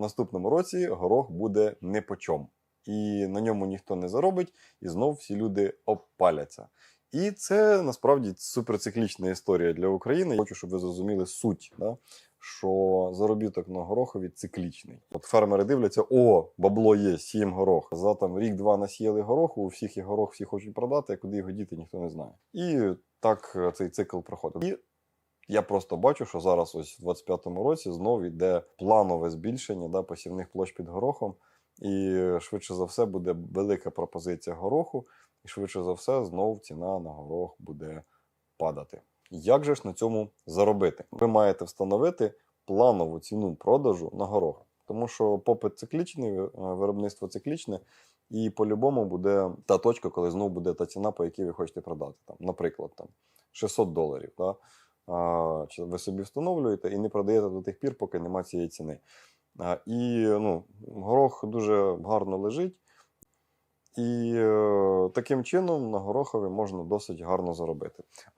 наступному році горох буде не по чому. І на ньому ніхто не заробить, і знов всі люди обпаляться. І це насправді суперциклічна історія для України. Хочу, щоб ви зрозуміли суть, да? що заробіток на горохові циклічний. От фермери дивляться: о, бабло є, сієм горох. За там рік-два насіяли гороху, у всіх є горох, всі хочуть продати, а куди його діти, ніхто не знає. І так е, цей цикл проходить. І я просто бачу, що зараз, ось в 25-му році, знову йде планове збільшення да, посівних площ під горохом. І швидше за все буде велика пропозиція гороху, і швидше за все знов ціна на горох буде падати. Як же ж на цьому заробити? Ви маєте встановити планову ціну продажу на горох, тому що попит циклічний, е, виробництво циклічне, і по-любому буде та точка, коли знову буде та ціна, по якій ви хочете продати. Там, наприклад, там 600 доларів. Да? Ви собі встановлюєте і не продаєте до тих пір, поки немає цієї ціни. І ну, горох дуже гарно лежить. І е, таким чином на горохові можна досить гарно заробити.